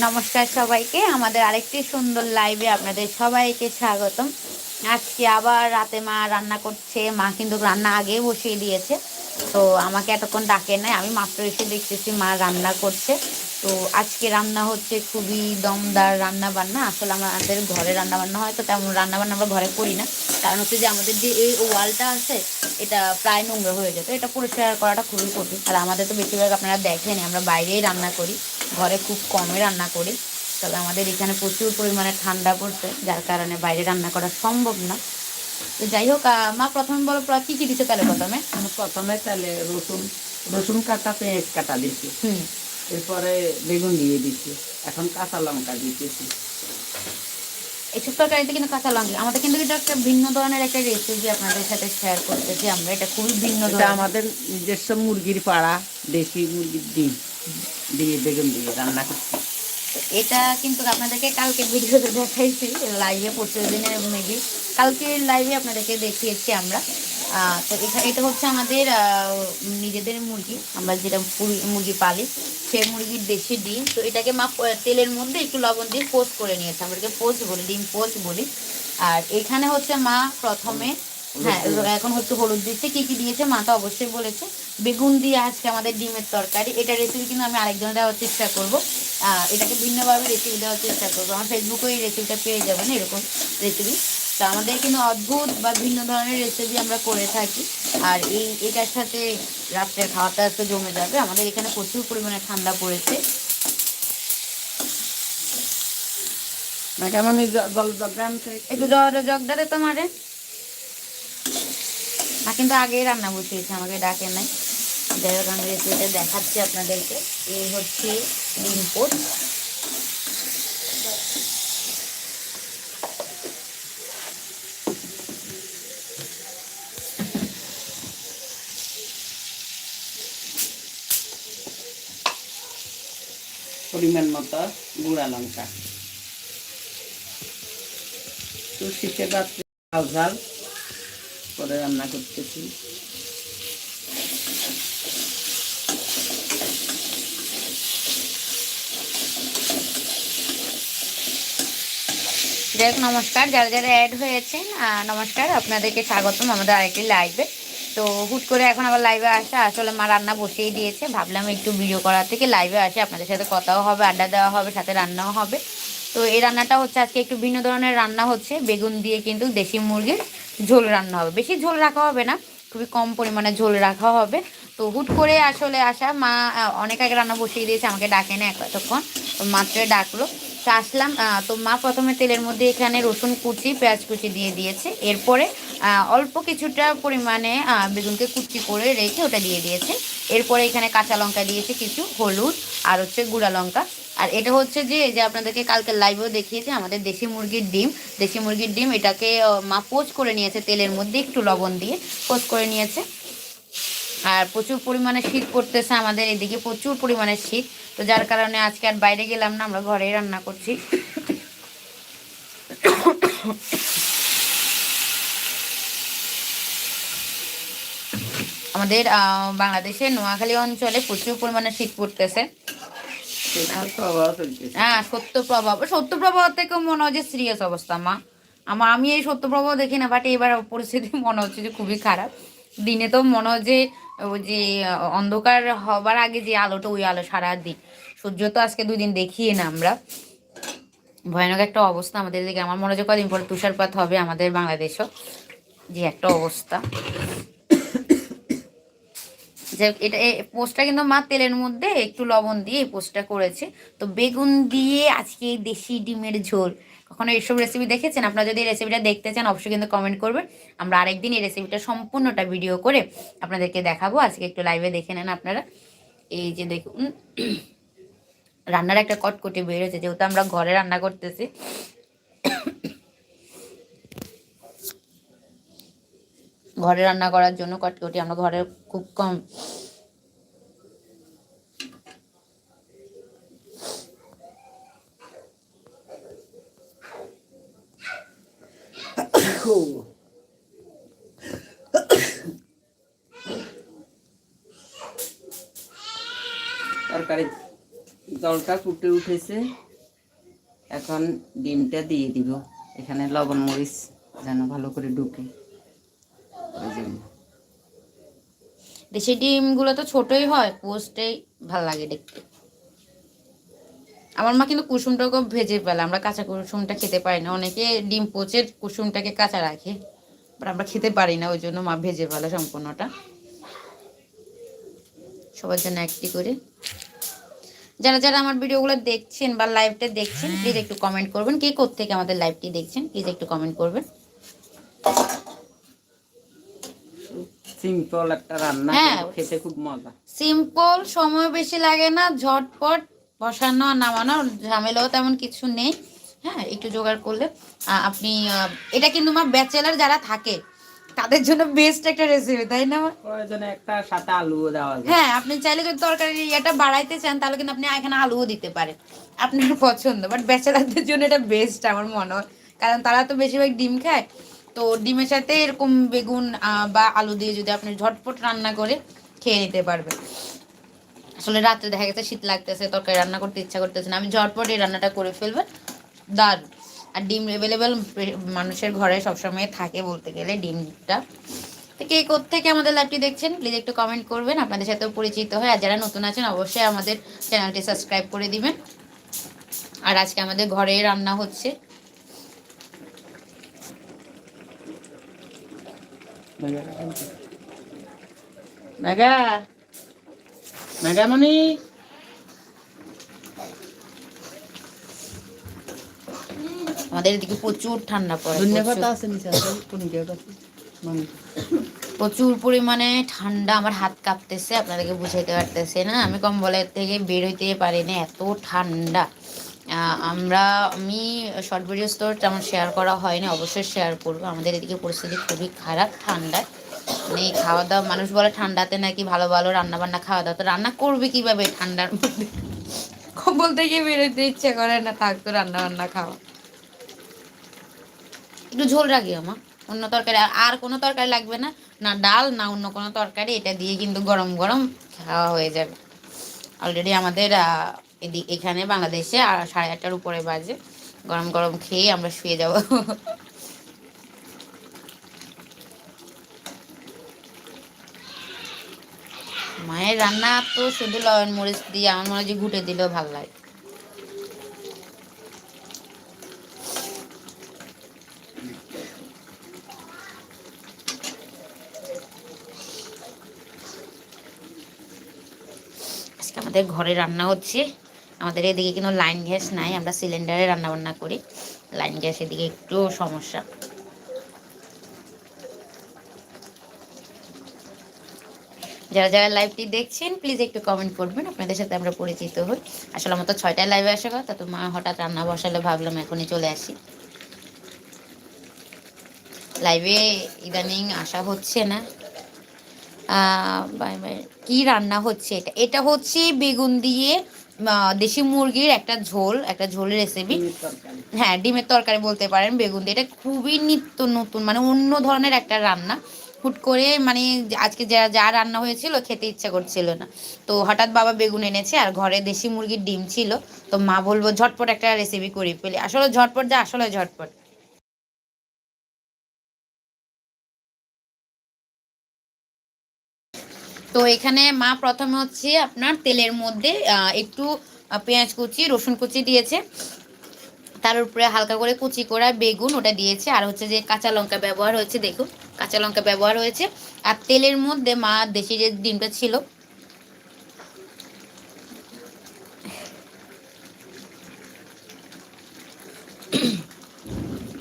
নমস্কার সবাইকে। আমাদের আরেকটি সুন্দর লাইভে আপনাদের সবাইকে স্বাগতম। আজকে আবার রাতে মা রান্না করছে। মা কিন্তু রান্না আগে বসিয়ে দিয়েছে। তো আমাকে এতক্ষণ ডাকে নাই। আমি মাত্র এসে দেখতেছি মা রান্না করছে। তো আজকে রান্না হচ্ছে খুবই দমদার রান্না বান্না আসলে আমাদের ঘরে রান্না বান্না হয় তো তেমন রান্না বান্না আমরা ঘরে করি না। কারণ হচ্ছে যে আমাদের যে এই ওয়ালটা আছে, এটা প্রায় নোংরা হয়ে যেত। এটা পরিষ্কার করাটা খুবই কঠিন। আর আমাদের তো বেশিরভাগ আপনারা দেখেন আমরা বাইরেই রান্না করি। ঘরে খুব কমই রান্না করি। তবে আমাদের এখানে প্রচুর পরিমাণে ঠান্ডা পড়ছে যার কারণে বাইরে রান্না করা সম্ভব না। তো যাই হোক মা প্রথমে বলো কি কি দিচ্ছে তাহলে প্রথমে? প্রথমে তাহলে রসুন রসুন কাটা পেঁয়াজ কাটা দিছি। হুম। এরপরে বেগুন দিয়ে দিচ্ছি এখন কাঁচা লঙ্কা দিতেছি। এইসব তরকারিতে কিন্তু কাঁচা লঙ্কা আমাদের কিন্তু এটা একটা ভিন্ন ধরনের একটা রেসিপি আপনাদের সাথে শেয়ার করতেছি আমরা এটা খুবই ভিন্ন আমাদের নিজস্ব মুরগির পাড়া দেশি মুরগির ডিম। দিয়ে বেগুন দিয়ে রান্না করছি। এটা কিন্তু আপনাদেরকে কালকে ভিডিওতে দেখাইছি লাইভে পরশু দিনের মেবি কালকে লাইভে আপনাদেরকে দেখিয়েছি আমরা। তো এটা হচ্ছে আমাদের নিজেদের মুরগি। আমরা যেটা মুরগি পালি সেই মুরগির দেশি ডিম। তো এটাকে মা তেলের মধ্যে একটু লবণ দিয়ে পোস্ট করে নিয়েছে। আমরা পোস্ট বলি, ডিম পোস্ট বলি। আর এখানে হচ্ছে মা প্রথমে হ্যাঁ এখন হচ্ছে হলুদ দিচ্ছে কি কি দিয়েছে মা তো অবশ্যই বলেছে বেগুন দিয়ে আজকে আমাদের ডিমের তরকারি এটা রেসিপি কিন্তু আমি আরেকজনের দেওয়ার চেষ্টা করব এটাকে ভিন্নভাবে রেসিপি দেওয়ার চেষ্টা করব আমার ফেসবুকে এই রেসিপিটা পেয়ে যাবেন এরকম রেসিপি তো আমাদের কিন্তু অদ্ভুত বা ভিন্ন ধরনের রেসিপি আমরা করে থাকি আর এই এটার সাথে রাত্রের খাওয়াটা একটু জমে যাবে আমাদের এখানে প্রচুর পরিমাণে ঠান্ডা পড়েছে কেমন জল একটু জ্বর জগদারে তোমারে না কিন্তু আগেই রান্না বসিয়েছে আমাকে ডাকে নাই। যাই হোক, আমি রেসিপিটা দেখাচ্ছি আপনাদেরকে। এই হচ্ছে ডিম পোস্ট পরিমাণ মতো গুঁড়া লঙ্কা। তো শীতের রাত্রে ঝাল ঝাল। করে রান্না করতেছি। যাই নমস্কার। যারা যারা অ্যাড হয়েছেন নমস্কার। আপনাদেরকে স্বাগতম আমাদের আরেকটি লাইভে তো হুট করে এখন আবার লাইভে আসা, আসলে মা রান্না বসিয়ে দিয়েছে। ভাবলাম একটু ভিডিও করার থেকে লাইভে আসে। আপনাদের সাথে কথাও হবে, আড্ডা দেওয়া হবে, সাথে রান্নাও হবে। তো এই রান্নাটা হচ্ছে, আজকে একটু ভিন্ন ধরনের রান্না হচ্ছে। বেগুন দিয়ে কিন্তু দেশি মুরগির ঝোল রান্না হবে। বেশি ঝোল রাখা হবে না, খুবই কম পরিমাণে ঝোল রাখা হবে। তো হুট করে আসলে আসা, মা অনেক আগে রান্না বসিয়ে দিয়েছে, আমাকে ডাকে না এতক্ষণ, তো মাত্রই ডাকলো। তো আসলাম তো মা প্রথমে তেলের মধ্যে এখানে রসুন কুচি, পেঁয়াজ কুচি দিয়ে দিয়েছে। এরপরে অল্প কিছুটা পরিমাণে বেগুনকে কুচি করে রেখে ওটা দিয়ে দিয়েছে। এরপরে এখানে কাঁচা লঙ্কা দিয়েছে, কিছু হলুদ, আর হচ্ছে গুঁড়া লঙ্কা। আর এটা হচ্ছে যে যে আপনাদেরকে কালকে লাইভেও দেখিয়েছে, আমাদের দেশি মুরগির ডিম। দেশি মুরগির ডিম, এটাকে মা পোচ করে নিয়েছে তেলের মধ্যে, একটু লবণ দিয়ে পোচ করে নিয়েছে। আর প্রচুর পরিমাণে শীত পড়তেছে আমাদের এদিকে, প্রচুর পরিমাণে শীত। তো যার কারণে আজকে আর বাইরে গেলাম না, আমরা ঘরেই রান্না করছি। আমাদের বাংলাদেশের নোয়াখালী অঞ্চলে প্রচুর পরিমাণে শীত পড়তেছে। হ্যাঁ সত্য প্রভাব। সত্য থেকে মনে হয় যে সিরিয়াস অবস্থা মা। আমার আমি এই সত্যপ্রভাব দেখি না বাট এবার পরিস্থিতি মনে হচ্ছে যে খুবই খারাপ। দিনে তো মনে হয় যে ওই যে অন্ধকার হবার আগে যে আলোটা ওই আলো সারা দিন। সূর্য তো আজকে দুই দিন দেখিয়ে না আমরা। ভয়ানক একটা অবস্থা আমাদের দিকে আমার মনে হয় যে কদিন পরে তুষারপাত হবে আমাদের বাংলাদেশও। যে একটা অবস্থা। যে এটা পোস্টটা কিন্তু মা তেলের মধ্যে একটু লবণ দিয়ে এই পোস্টটা করেছে। তো বেগুন দিয়ে আজকে দেশি ডিমের ঝোল। কখনো এইসব রেসিপি দেখেছেন? আপনারা যদি এই রেসিপিটা দেখতে চান, অবশ্যই কিন্তু কমেন্ট করবেন। আমরা আরেকদিন এই রেসিপিটা সম্পূর্ণটা ভিডিও করে আপনাদেরকে দেখাবো। আজকে একটু লাইভে দেখে নেন আপনারা। এই যে দেখুন, রান্নার একটা কটকটি বেরোচ্ছে যেহেতু আমরা ঘরে রান্না করতেছি ঘরে রান্না করার জন্য কটকটি। আমরা ঘরে খুব কম। তরকারি জলটা ফুটে উঠেছে। এখন ডিমটা দিয়ে দিব। এখানে লবণ মরিচ যেন ভালো করে ঢুকে। ওই জন্য দেশি ডিমগুলো তো ছোটই হয়, পোস্টেই ভালো লাগে দেখতে। আমার মা কিন্তু কুসুমটাকে ভেজে ফেলে, আমরা কাঁচা কুসুমটা খেতে পারি না। অনেকে ডিম পচে কুসুমটাকে কাঁচা রাখে বাট আমরা খেতে পারি না, ওই জন্য মা ভেজে ফেলে সম্পূর্ণটা। সবার জন্য একটি করে। যারা যারা আমার ভিডিওগুলো দেখছেন বা লাইভটা দেখছেন প্লিজ একটু কমেন্ট করবেন, কে থেকে আমাদের লাইভটি দেখছেন প্লিজ একটু কমেন্ট করবেন। সিম্পল একটা রান্না হ্যাঁ। খেতে খুব মজা সিম্পল সময় বেশি লাগে না ঝটপট বসানো নামানো ঝামেলাও তেমন কিছু নেই হ্যাঁ একটু জোগাড় করলে আপনি এটা কিন্তু মা ব্যাচেলার যারা থাকে তাদের জন্য বেস্ট একটা রেসিপি তাই না? প্রয়োজনে একটা সাথে আলুও দেওয়া যায় হ্যাঁ আপনি চাইলে যদি তরকারি এটা বাড়াইতে চান তাহলে কিন্তু আপনি এখানে আলুও দিতে পারেন আপনার পছন্দ বাট ব্যাচেলারদের জন্য এটা বেস্ট আমার মনে হয় কারণ তারা তো বেশিরভাগ ডিম খায় তো ডিমের সাথে এরকম বেগুন বা আলু দিয়ে যদি আপনি ঝটপট রান্না করে খেয়ে নিতে পারবেন। আসলে রাত্রে দেখা গেছে শীত লাগতেছে, তরকারি রান্না করতে ইচ্ছা করতেছে না। আমি ঝটপট এই রান্নাটা করে ফেলবেন দারুণ। আর ডিম অ্যাভেলেবেল মানুষের ঘরে সবসময় থাকে বলতে গেলে ডিমটা। তো কে থেকে আমাদের লাইভটি দেখছেন প্লিজ একটু কমেন্ট করবেন। আপনাদের সাথেও পরিচিত হয়, আর যারা নতুন আছেন, অবশ্যই আমাদের চ্যানেলটি সাবস্ক্রাইব করে দিবেন। আর আজকে আমাদের ঘরে রান্না হচ্ছে আমাদের এদিকে প্রচুর ঠান্ডা পড়ে প্রচুর। পরিমাণে ঠান্ডা আমার হাত কাঁপতেছে আপনাদেরকে বুঝাইতে পারতেছে না। আমি কম্বলের থেকে বের হইতে পারি না এত ঠান্ডা। আমরা আমি শর্ট ভিডিওস তো তেমন শেয়ার করা হয়নি অবশ্যই শেয়ার করব। আমাদের এদিকে পরিস্থিতি খুবই খারাপ ঠান্ডায়। মানে খাওয়া দাওয়া মানুষ বলে ঠান্ডাতে নাকি ভালো ভালো রান্না বান্না খাওয়া দাওয়া তো রান্না করবে কীভাবে ঠান্ডার মধ্যে? কম্বল থেকে বেরোতে ইচ্ছে করে না থাকতো রান্না বান্না খাওয়া। একটু ঝোল রাখি আমার অন্য তরকারি আর- আর কোনো তরকারি লাগবে না? না ডাল না অন্য কোনো তরকারি এটা দিয়ে কিন্তু গরম গরম খাওয়া হয়ে যাবে। অলরেডি আমাদের এখানে বাংলাদেশে আর সাড়ে আটটার উপরে বাজে। গরম গরম খেয়ে আমরা শুয়ে যাব। মায়ের রান্না তো শুধু লবণ মরিচ দিয়ে, আমার মনে হয় ঘুটে দিলেও ভালো লাগে। আজকে আমাদের ঘরে রান্না হচ্ছে আমাদের এদিকে কিন্তু লাইন গ্যাস নাই, আমরা সিলিন্ডারে রান্না বান্না করি। লাইন গ্যাস এদিকে একটু সমস্যা। যারা যারা লাইভটি দেখছেন প্লিজ একটু কমেন্ট করবেন, আপনাদের সাথে আমরা পরিচিত হই। আসলে আমার তো ছয়টায় লাইভে আসা কথা, তো মা হঠাৎ রান্না বসালে, ভাবলাম এখনই চলে আসি। লাইভে ইদানিং আসা হচ্ছে না। কি রান্না হচ্ছে এটা? এটা হচ্ছে বেগুন দিয়ে দেশি মুরগির একটা ঝোল একটা ঝোলের রেসিপি হ্যাঁ ডিমের তরকারি বলতে পারেন বেগুন দিয়ে। এটা খুবই নিত্য নতুন মানে অন্য ধরনের একটা রান্না। হুট করে মানে আজকে যা যা রান্না হয়েছিল খেতে ইচ্ছা করছিল না। তো হঠাৎ বাবা বেগুন এনেছে আর ঘরে দেশি মুরগির ডিম ছিল। তো মা বলব ঝটপট একটা রেসিপি করি ফেলি। আসলে ঝটপট যা আসলে ঝটপট। তো এখানে মা প্রথমে হচ্ছে আপনার তেলের মধ্যে একটু পেঁয়াজ কুচি, রসুন কুচি দিয়েছে। তার উপরে হালকা করে কুচি করা বেগুন ওটা দিয়েছে। আর হচ্ছে যে কাঁচা লঙ্কা ব্যবহার হয়েছে, দেখুন, কাঁচা লঙ্কা ব্যবহার হয়েছে। আর তেলের মধ্যে মা দেশি যে ডিমটা ছিল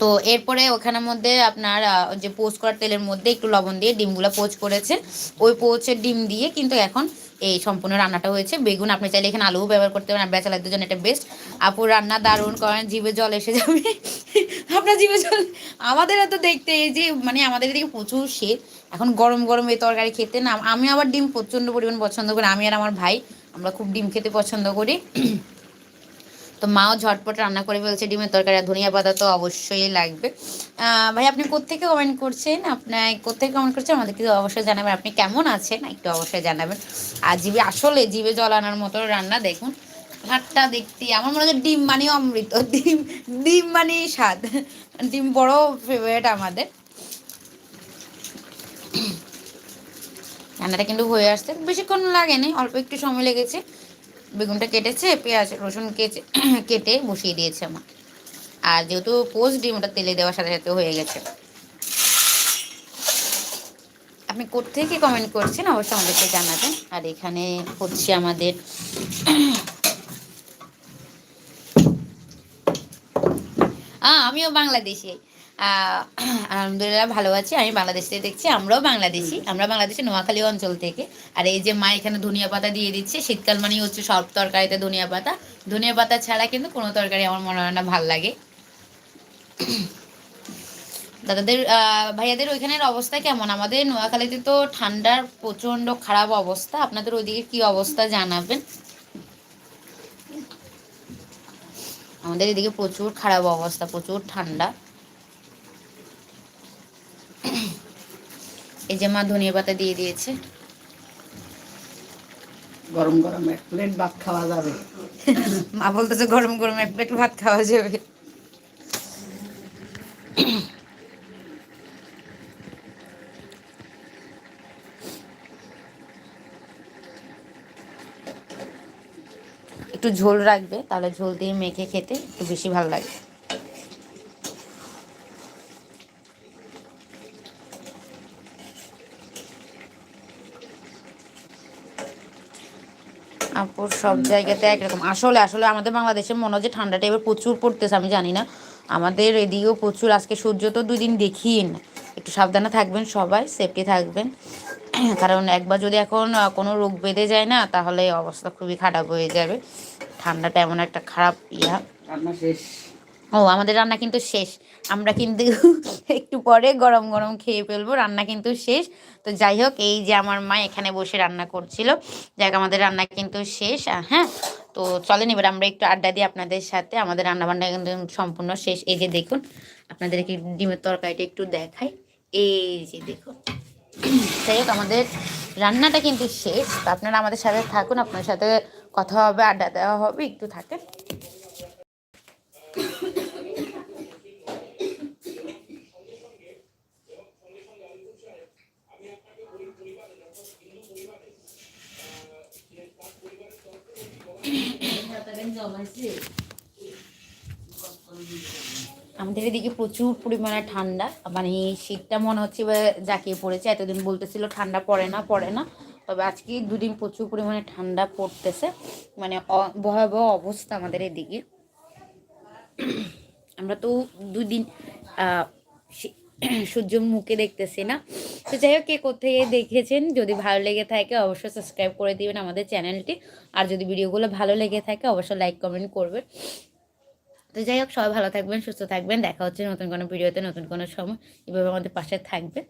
তো এরপরে ওখানের মধ্যে আপনার যে পোচ করার তেলের মধ্যে একটু লবণ দিয়ে ডিমগুলো পোচ করেছে ওই পোচের ডিম দিয়ে কিন্তু এখন এই সম্পূর্ণ রান্নাটা হয়েছে। বেগুন, আপনি চাইলে এখানে আলুও ব্যবহার করতে পারেন। বেচালাদের জন্য এটা বেস্ট আপুর রান্না দারুণ করেন, জিভে জল এসে যাবে। আপনার জিভে জল, আমাদের এত দেখতে এই যে মানে আমাদের এদিকে প্রচুর শীত। এখন গরম গরম এই তরকারি খেতে না, আমি আবার ডিম প্রচণ্ড পরিমাণ পছন্দ করি। আমি আর আমার ভাই, আমরা খুব ডিম খেতে পছন্দ করি। তো মাও ঝটপট রান্না করে ফেলছে, ডিমের তরকারি আর ধনিয়া পাতা তো অবশ্যই লাগবে। ভাই, আপনি কোত্থেকে কমেন্ট করছেন? আপনার কোত্থেকে কমেন্ট করছেন? আমাদেরকে অবশ্যই জানাবেন। আপনি কেমন আছেন? একটু অবশ্যই জানাবেন। আর জিভে, আসলে জিভে জল আনার মতো রান্না দেখুন। ভাতটা দেখতে আমার মনে হচ্ছে ডিম মানে অমৃত। ডিম ডিম মানে স্বাদ। ডিম বড় ফেভারিট আমাদের। রান্নাটা কিন্তু হয়ে আসছে। বেশিক্ষণ লাগেনি, অল্প একটু সময় লেগেছে। বেগুনটা কেটেছে, পেঁয়াজ, রসুন কেটে কেটে বসিয়ে দিয়েছে আমার। আর যেহেতু পোস্ট ডিম, ওটা তেলে দেওয়ার সাথে সাথে হয়ে গেছে। আপনি কোথেকে কমেন্ট করছেন অবশ্যই আমাদেরকে জানাবেন। আর এখানে হচ্ছে আমাদের আমিও বাংলাদেশি। আলহামদুলিল্লাহ ভালো আছি, আমি বাংলাদেশ দেখছি, আমরাও বাংলাদেশি। আমরা বাংলাদেশি নোয়াখালী অঞ্চল থেকে। আর এই যে মা এখানে ধনিয়া পাতা দিয়ে দিচ্ছে, শীতকাল মানেই হচ্ছে সব তরকারিতে ধনিয়া পাতা। ধনিয়া পাতা ছাড়া কিন্তু কোনো তরকারি আমার মনে হয় না ভালো লাগে। দাদাদের ভাইয়াদের ওইখানের অবস্থা কেমন? আমাদের নোয়াখালীতে তো ঠান্ডার প্রচণ্ড খারাপ অবস্থা। আপনাদের ওইদিকে কি অবস্থা জানাবেন? আমাদের এদিকে প্রচুর খারাপ অবস্থা, প্রচুর ঠান্ডা। এই যে মা ধনিয়া পাতা দিয়ে দিয়েছে। গরম গরম এক প্লেট ভাত খাওয়া যাবে। মা বলতেছে গরম গরম এক প্লেট ভাত খাওয়া যাবে। একটু ঝোল রাখবে তাহলে ঝোল দিয়ে মেখে খেতে একটু বেশি ভালো লাগে আপুর সব জায়গাতে একরকম। আসলে আসলে আমাদের বাংলাদেশে মনে হয় যে ঠান্ডাটা এবার প্রচুর পড়তেছে, আমি জানি না। আমাদের এদিকেও প্রচুর, আজকে সূর্য তো দুই দিন না। একটু সাবধানে থাকবেন সবাই সেফটি থাকবেন। কারণ একবার যদি এখন কোনো রোগ বেঁধে যায় না, তাহলে অবস্থা খুবই খারাপ হয়ে যাবে। ঠান্ডাটা এমন একটা খারাপ ইয়া। শেষ। ও, আমাদের রান্না কিন্তু শেষ। আমরা কিন্তু একটু পরে গরম গরম খেয়ে ফেলব, রান্না কিন্তু শেষ। তো যাই হোক, এই যে আমার মা এখানে বসে রান্না করছিল। যাক আমাদের রান্না কিন্তু শেষ হ্যাঁ? তো চলেন, এবার আমরা একটু আড্ডা দিই আপনাদের সাথে। আমাদের রান্না বান্না কিন্তু সম্পূর্ণ শেষ। এই যে দেখুন, আপনাদেরকে ডিমের তরকারিটা একটু দেখাই। এই যে দেখুন। যাই হোক, আমাদের রান্নাটা কিন্তু শেষ। তো আপনারা আমাদের সাথে থাকুন, আপনার সাথে কথা হবে, আড্ডা দেওয়া হবে, একটু থাকেন। আমাদের এদিকে প্রচুর পরিমাণে ঠান্ডা। মানে শীতটা মনে হচ্ছে জাঁকিয়ে পড়েছে। এতদিন বলতেছিল ঠান্ডা পড়ে না পড়ে না। তবে আজকে দুদিন প্রচুর পরিমাণে ঠান্ডা পড়তেছে। মানে ভয়াবহ অবস্থা আমাদের এদিকে। আমরা তো দুদিন আহ, সে- সূর্য মুখে দেখতেছি না। তো যাই হোক, কে কোথায় দেখেছেন, যদি ভালো লেগে থাকে অবশ্যই সাবস্ক্রাইব করে দিবেন আমাদের চ্যানেলটি আর যদি ভিডিওগুলো ভালো লেগে থাকে, অবশ্যই লাইক কমেন্ট করবেন। তো যাই হোক, সবাই ভালো থাকবেন, সুস্থ থাকবেন। দেখা হচ্ছে নতুন কোনো ভিডিওতে, নতুন কোনো সময়। এভাবে আমাদের পাশে থাকবেন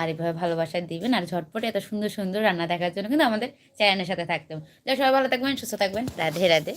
আর এভাবে ভালোবাসা দিবেন। আর ঝটপট এত সুন্দর সুন্দর রান্না দেখার জন্য কিন্তু আমাদের চ্যানেলের সাথে থাকতে হবে। যাই সবাই ভালো থাকবেন, সুস্থ থাকবেন। রাধে রাধে।